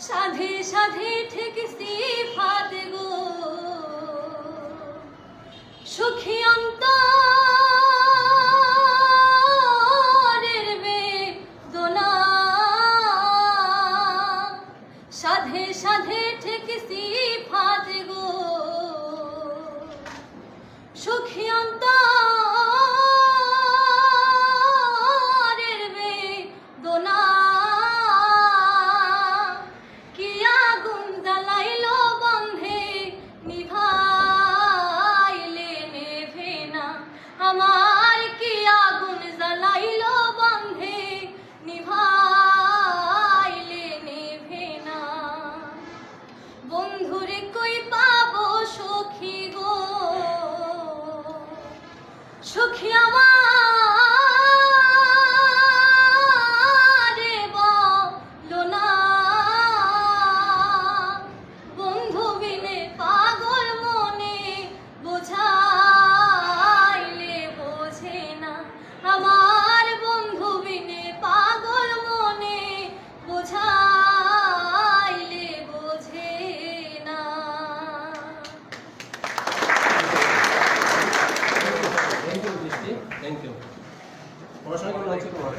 সাধে সাধে ঠেকছি ফাতে গো সখী 我说：“我来接个话。”